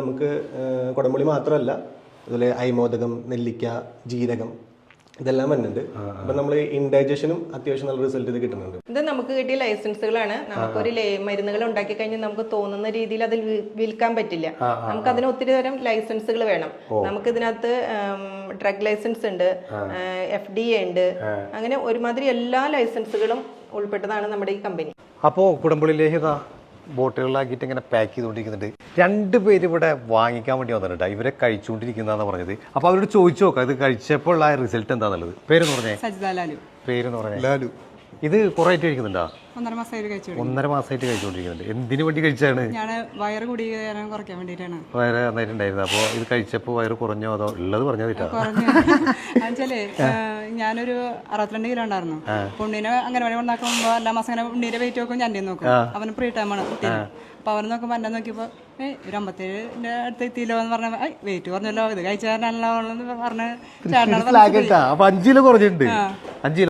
നമുക്ക് കുടമ്പുളി കുടംപുളി മാത്രമല്ല അതുപോലെ ഐമോദകം നെല്ലിക്ക ജീരകം ഇതെല്ലാം വരുന്നുണ്ട്. അപ്പൊ നമ്മൾ ഇൻഡൈജഷനും അത്യാവശ്യം നല്ല റിസൾട്ട് ഇത് കിട്ടുന്നുണ്ട്. ഇത് നമുക്ക് കിട്ടിയ ലൈസൻസുകളാണ് നമുക്കൊരു മരുന്നുകൾ ഉണ്ടാക്കി കഴിഞ്ഞാൽ നമുക്ക് തോന്നുന്ന രീതിയിൽ അതിൽ വിൽക്കാൻ പറ്റില്ല. നമുക്ക് അതിന് ഒത്തിരി തരം ലൈസൻസുകൾ വേണം. നമുക്ക് ഇതിനകത്ത് ഡ്രഗ് ലൈസൻസ് ഉണ്ട് എഫ് ഡി എ ഉണ്ട്. അങ്ങനെ ഒരുമാതിരി എല്ലാ ലൈസൻസുകളും ഉൾപ്പെട്ടതാണ് നമ്മുടെ ഈ കമ്പനി അപ്പോ ഇതാ ബോട്ടുകളിലാക്കിയിട്ട് ഇങ്ങനെ പാക്ക് ചെയ്തുകൊണ്ടിരിക്കുന്നുണ്ട്. രണ്ട് പേര് ഇവിടെ വാങ്ങിക്കാൻ വേണ്ടി വന്നിട്ടുണ്ട് ഇവരെ കഴിച്ചുകൊണ്ടിരിക്കുന്നതാണ് പറഞ്ഞത്. അപ്പോൾ അവരോട് ചോദിച്ചു നോക്കാം ഇത് കഴിച്ചപ്പോൾ ഉള്ള റിസൾട്ട് എന്താണെന്നുള്ളത് പേര് പറഞ്ഞേ? പേര് ലാലു. പേരെന്ന് പറഞ്ഞേ? ലാലു. ഇത് കുറേ ആയിട്ട് കഴിക്കുന്നുണ്ടോ? ഒന്നര മാസമായിട്ട് കഴിച്ചു. ഒന്നര മാസമായിട്ട് കഴിച്ചുകൊണ്ടിരിക്കുന്നുണ്ട്. എന്തിനു വേണ്ടി കഴിച്ചാണ്? ഞാൻ വയറ് കൂടി കുറയ്ക്കാൻ വേണ്ടിയിട്ടാണ്. വയറ് നന്നായിട്ടുണ്ടായിരുന്നു. അപ്പോൾ ഇത് കഴിച്ചപ്പോൾ വയറ് കുറഞ്ഞോ അതോ ഉള്ളത് പറഞ്ഞോ എന്നുവെച്ചാൽ ഞാനൊരു അറുപത്തിരണ്ട് കിലോ ഉണ്ടായിരുന്നു. ഉണ്ണീനെ അങ്ങനെ വഴി ഉണ്ടാക്കുമ്പോ എല്ലാ മാസം അങ്ങനെ ഉണ്ണീരെ വെയിറ്റ് നോക്കും ഞാൻ നോക്കും. അവന് പ്രീ ടൈമാണ് ആണ് അപ്പൊ അവനെ നോക്കുമ്പോ എന്നെ നോക്കിയപ്പോ ഏ ഒരു അമ്പത്തേഴിന്റെ അടുത്ത് എത്തിയില്ലോ എന്ന് പറഞ്ഞ വെയിറ്റ് കുറഞ്ഞല്ലോ ഇത് കഴിച്ചാൽ എന്ന് പറഞ്ഞ് ചേട്ടനാണ് അഞ്ചിലോ അഞ്ച് കുറഞ്ഞിട്ടുണ്ട്. അഞ്ച് കിലോ